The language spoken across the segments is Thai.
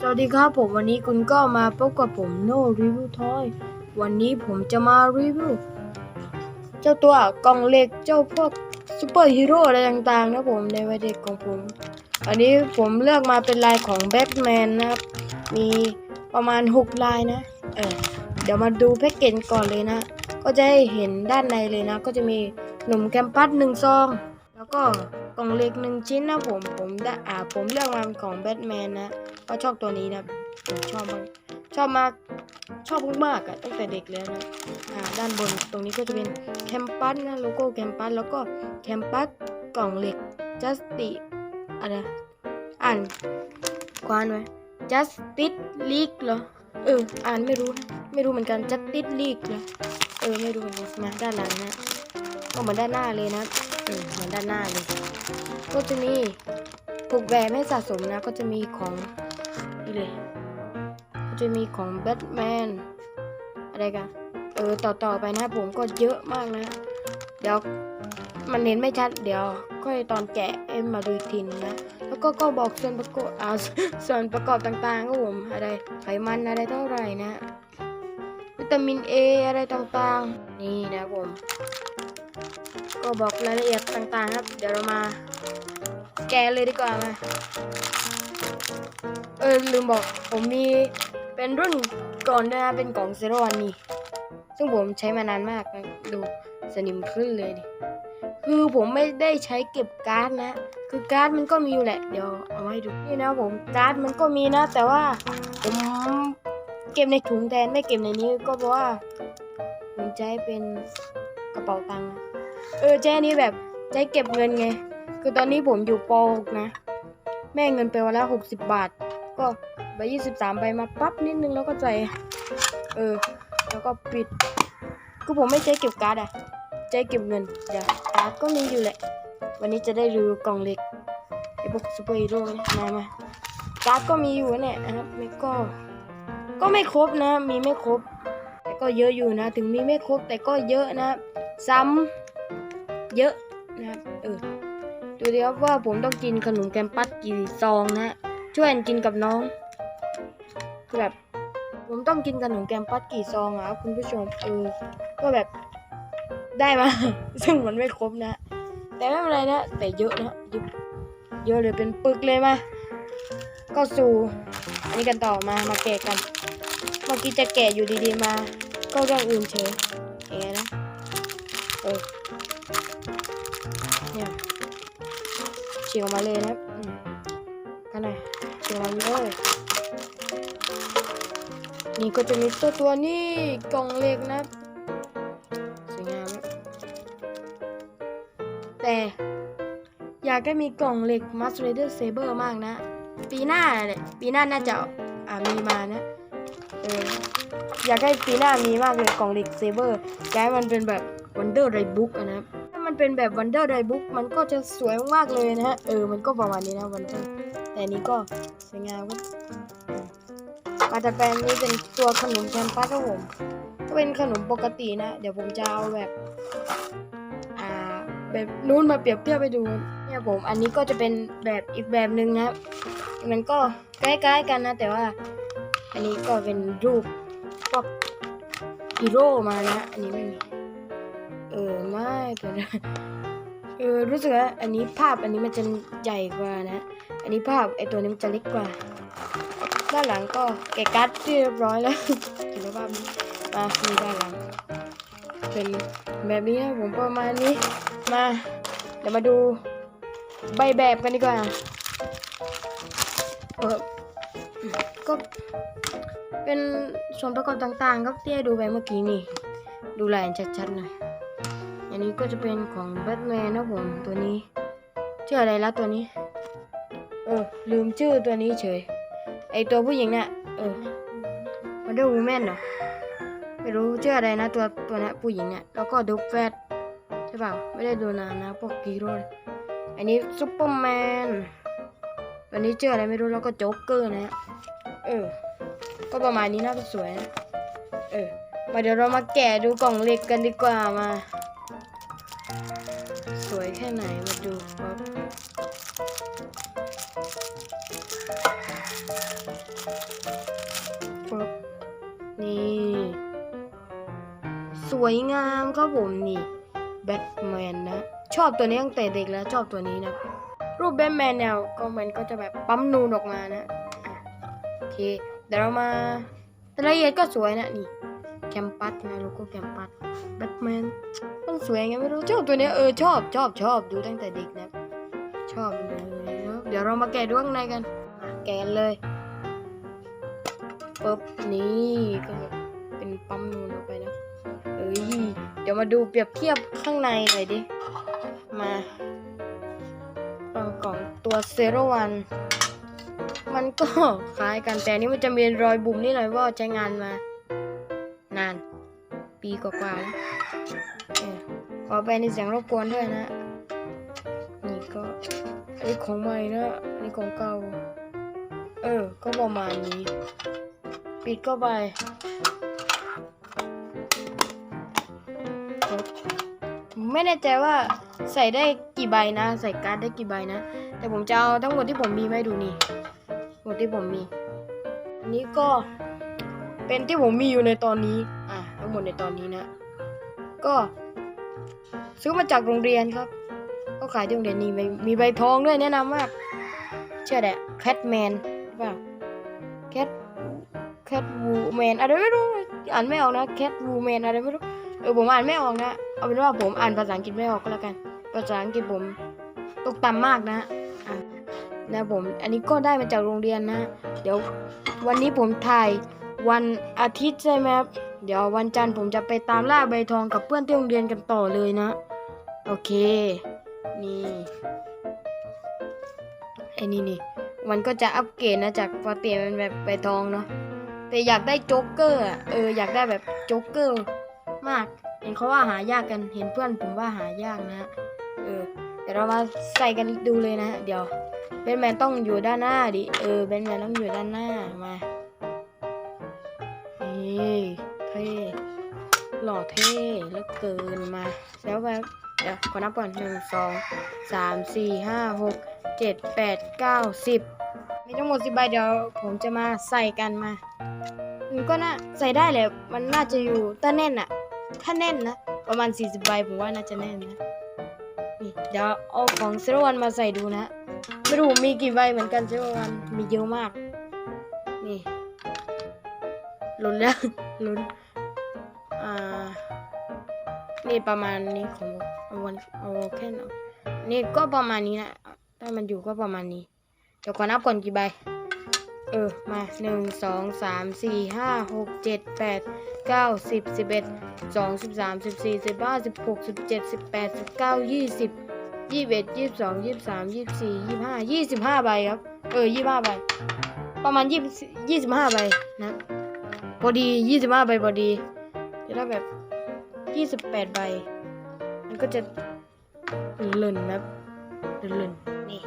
สวัสดีครับผมวันนี้คุณก็มาพบกับผมโนรีวิวทอยวันนี้ผมจะมารีวิวเจ้าตัวกล่องเหล็กเจ้าพวกซูเปอร์ฮีโร่อะไรต่างๆนะผมในวัยเด็กของผมอันนี้ผมเลือกมาเป็นลายของแบทแมนนะครับ มีประมาณ 6 ลายนะเออเดี๋ยวมาดูแพ็กเกจก่อนเลยนะ ก็จะให้เห็นด้านในเลยนะ ก็จะมีหนุ่มแคมปัสหนึ่งซอง แล้วก็กล่องเหล็กหนึ่งชิ้นนะผมผมได้อ่าผมเลือกมาเป็นของแบทแมนนะ ก็ชอบตัวนี้นะชอบมากชอบมากชอบมากๆอะตั้งแต่เด็กแล้วนะด้านบนตรงนี้ก็จะเป็นแคมปัสนะโลโก้แคมปัสแล้วก็แคมปัสกล่องเหล็ก justice อะไรอ่านควานไว้ justice league เหรอเอออ่านไม่รู้นะไม่รู้เหมือนกัน justice league เหรอเออไม่รู้เหมือนกันมาด้านหลังนะก็เหมือนด้านหน้าเลยนะอืมเหมือนด้านหน้าเลย ก็จะมีผูกแบรให้สะสมนะ ก็จะมีของ นี่เลยก็จะมีของแบทแมนอะไรกันเออต่อต่อไปนะผมก็เยอะมากนะ เดี๋ยวมันเห็นไม่ชัด เดี๋ยวค่อยตอนแกะเอ็มมาดูอีกทีนึงนะ แล้วก็ก็บอกส่วนประกอบอ่าส่วนประกอบต่างๆก็ผมอะไรไขมันอะไรเท่าไหร่นะวิตามินเออะไรต่างๆ นี่นะผม ก็บอกรายละเอียดต่างๆครับ เดี๋ยวเรามาแกะเลยดีกว่ามา ออลืมบอกผมมีเป็นรุ่นก่อนด้วยนะเป็นกล่องเซโรวันนี่ซึ่งผมใช้มานานมากนะดูสนิมขึ้นเลยดิคือผมไม่ได้ใช้เก็บการ์ดนะ คือการ์ดมันก็มีอยู่แหละ เดี๋ยวเอาให้ดูนี่นะผมการ์ดมันก็มีนะ แต่ว่าผมเก็บในถุงแทนไม่เก็บในนี้ก็เพราะว่าผมใช้เป็นกระเป๋าตังค์เออใช้นี้แบบใช้เก็บเงินไง คือตอนนี้ผมอยู่ปหกนะ แม่เงินไปวันละหกสิบบาท ก็ใบยี่สิบสามใบมาปั๊บนิดนึงแล้วก็ใส่เออ แล้วก็ปิด คือผมไม่ใช้เก็บการ์ดอะใช้เก็บเงินเดี๋ยวการ์ดก็มีอยู่แหละ วันนี้จะได้รีวิวกล่องเล็กไอ้พวกซูเปอร์ฮีโร่เนี่ยมามาการ์ดก็มีอยู่เนี่ยนะครับไม่ก็ ก็ไม่ครบนะ มีไม่ครบ แต่ก็เยอะอยู่นะ ถึงมีไม่ครบแต่ก็เยอะนะ ซ้ำเยอะนะครับเออดูดิครับว่าผมต้องกินขนมแกมปัสกี่ซองนะ ช่วยกินกับน้องคือแบบผมต้องกินขนมแกมปัสกี่ซองอะคุณผู้ชมเออก็แบบได้มา ซึ่งมันไม่ครบนะ แต่ไม่เป็นไรนะ แต่เยอะนะเยอะเยอะเลยเป็นปึกเลยมาก็สู่อันนี้กันต่อมามาแกะกันเมื่อกี้จะแกะอยู่ดีๆมา ก็เรื่องอื่นเฉยอย่างเงี้ยนะเออเนี่ยฉีกออกมาเลยนะกันหน่อย ฉีกออกมาเลย นี่ก็จะมีตัวตัวนี่กล่องเหล็กนะสวยงามแต่อยากให้มีกล่องเหล็ก m a s t e r Raider Saber มากนะ ปีหน้าเนี่ยปีหน้าน่าจะอ่ามีมานะเอออยากให้ปีหน้ามีมากเลยกล่องเหล็กเซเบอร์อยากให้มันเป็นแบบ Wonder r a i Book อะนะครับถ้ามันเป็นแบบ Wonder r a i Book มันก็จะสวยมากเลยนะฮะเออมันก็ประมาณนี้นะ Wonder แต่นนี้ก็ สวยงามครับมาแต่แปลงนี้เป็นตัวขนมแคมปัสครับผมก็เป็นขนมปกตินะ เดี๋ยวผมจะเอาแบบ อ่า แบบนู้นมาเปรียบเทียบไปดู เนี่ยผม อันนี้ก็จะเป็นแบบอีกแบบหนึ่งนะ มันก็ใกล้ๆกันนะ แต่ว่า อันนี้ก็เป็นรูปพวกฮีโร่มานะ อันนี้ไม่มี เออ ไม่เป็นไร เออรู้สึกว่าอันนี้ภาพอันนี้มันจะใหญ่กว่านะ อันนี้ภาพไอตัวนี้มันจะเล็กกว่า ด้านหลังก็แกะการ์ดที่เรียบร้อยแล้วเห็นไหมภามามีด้านหลัง เป็นแบบนี้นะผมประมาณนี้ มาเดี๋ยวมาดูใบแบบกันดีกว่าเออก็เป็นส่วนประกอบต่างๆครับที่ให้ดูไปเมื่อกี้นี่ ดูลายชัดๆหน่อย นนี้ก็จะเป็นของแบทแมนนะผมตัวนี้ชื่ออะไรล้วตัวนี้ เออ ลืมชื่อตัวนี้เฉย ไอตัวผู้หญิงเนี่ยเออ Wonder Woman เหรอไม่รู้ชื่ออะไรนะตัวตัวนี้ผู้หญิงเนี่ยแล้วก็ดูแฟตใช่เปล่าไม่ได้ดูนานนะพวกฮีโร่อันนี้ซุปเปอร์แมนตัวนี้ชื่ออะไรไม่รู้แล้วก็โจ๊กเกอร์นะฮะเออ ก็ประมาณนี้น่าจะสวยนะเออมาเดี๋ยวเรามาแกะดูกล่องเหล็กกันดีกว่ามา สวยแค่ไหนมาดูป๊อบป๊อบนี่ สวยงามครับผมนี่แบทแมนนะ ชอบตัวนี้ตั้งแต่เด็กแล้วชอบตัวนี้นะ รูปแบทแมนเนี่ยก็มันก็จะแบบปั๊มนูนออกมานะโอเคเดี๋ยวเรามาแต่ละเอียดก็สวยนะนี่ แคมปัสนะโลโก้แคมปัสแบทแมนมันสวยไงไม่รู้ชอบตัวเนี้ยเออชอบชอบชอบดูตั้งแต่เด็กนะชอบเลยนะเดี๋ยวเรามาแกะดูข้างในกันมาแกะเลยปึ๊บนี่ก็เป็นปั๊มนูนออกไปนะเอ้ยเดี๋ยวมาดูเปรียบเทียบข้างในหน่อยดิมาลองกล่องตัวเซโรวันมันก็คล้ายกันแต่นี้มันจะมีรอยบุ๋มนิดหน่อยเพราะว่าใช้งานมา นาน ปีกว่าๆแล้วขอไปในเสียงรบกวนด้วยนะ นี่ก็ไอ้ของใหม่นะอันนี้ของเก่า เออ ก็ประมาณนี้ ปิดก็ไปไม่แน่ใจว่าใส่ได้กี่ใบนะ ใส่การ์ดได้กี่ใบนะ แต่ผมจะเอาทั้งหมดที่ผมมีมาดูนี่ หมดที่ผมมี อันนี้ก็ เป็นที่ผมมีอยู่ในตอนนี้ อะทั้งหมดในตอนนี้นะ ก็ ซื้อมาจากโรงเรียนครับ ก็ขายที่โรงเรียนนี่มีมีใบทองด้วยแนะนำมาก เชื่อแหละแคทแมนหรือเปล่าแคทแคทวูแมนอะไรไม่รู้อ่านไม่ออกนะแคทวูแมนอะไรไม่รู้เออผมอ่านไม่ออกนะเอาเป็นว่าผมอ่านภาษาอังกฤษไม่ออกก็แล้วกัน ภาษาอังกฤษผมตกต่ำมากนะอะนะผมอันนี้ก็ได้มาจากโรงเรียนนะ เดี๋ยววันนี้ผมถ่าย วันอาทิตย์ใช่ไหมครับ เดี๋ยววันจันทร์ผมจะไปตามล่าใบทองกับเพื่อนที่โรงเรียนกันต่อเลยนะ โอเค นี่ไอ้นี่นี่มันก็จะอัปเกรดนะจากปกติมันแบบใบทองเนาะแต่อยากได้โจ๊กเกอร์เอออยากได้แบบโจ๊กเกอร์มาก เห็นเขาว่าหายากกันเห็นเพื่อนผมว่าหายากนะเออเดี๋ยวเรามาใส่กันดูเลยนะ เดี๋ยวแบทแมนต้องอยู่ด้านหน้าดิเออแบทแมนต้องอยู่ด้านหน้ามา เท่หล่อเท่เหลือเกินมาแล้วแบบเดี๋ยวขอนับก่อนหนึ่งสองสามสี่ห้าหกเจ็ดแปดเก้าสิบมีทั้งหมดสิบใบเดี๋ยวผมจะมาใส่กันมามันก็น่าใส่ได้แหละมันน่าจะอยู่ถ้าแน่นอะถ้าแน่นนะ ประมาณ40ใบผมว่าน่าจะแน่นนะนี่เดี๋ยวเอาของเซรวันมาใส่ดูนะไม่รู้มีกี่ใบเหมือนกันเซรวันมีเยอะมาก นี่ ลุ้นแล้วลุ้นอ่านี่ประมาณนี้ของเอาวันเอาแค่นั้นนี่ก็ประมาณนี้นะถ้ามันอยู่ก็ประมาณนี้ เดี๋ยวขอนับก่อนกี่ใบ เออ มาหนึ่งสองสามสี่ห้าหกเจ็ดแปดเก้าสิบสิบเอ็ดสองสิบสามสิบสี่สิบห้าสิบหกสิบเจ็ดสิบแปดสิบเก้ายี่สิบยี่สิบเอ็ดยี่สิบสองยี่สิบสามยี่สิบสี่ยี่สิบห้ายี่สิบห้าใบครับ เออยี่สิบห้าใบ ประมาณยี่สิบยี่สิบห้าใบนะ พอดียี่สิบห้าใบพอดีแต่ถ้าแบบยี่สิบแปดใบ มันก็จะเล่นนะเล่นๆนี่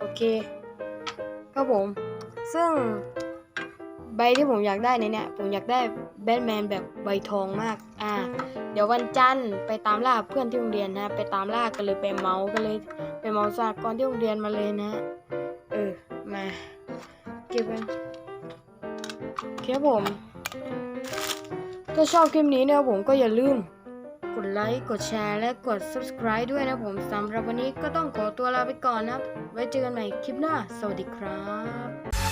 โอเค ครับผม ซึ่งใบที่ผมอยากได้ในเนี่ย ผมอยากได้แบทแมนแบบใบทองมาก อ่า เดี๋ยววันจันทร์ไปตามล่าเพื่อนที่โรงเรียนนะ ไปตามล่ากันเลยไปเมาส์กันเลย ไปเมาส์สากรณ์ที่โรงเรียนมาเลยนะ เออ มา เก็บไว้ครับผม ถ้าชอบคลิปนี้เนี่ยผมก็อย่าลืม กดไลค์กดแชร์และกด subscribe ด้วยนะผมสำหรับวันนี้ก็ต้องขอตัวลาไปก่อนนะครับ ไว้เจอกันใหม่คลิปหน้า สวัสดีครับ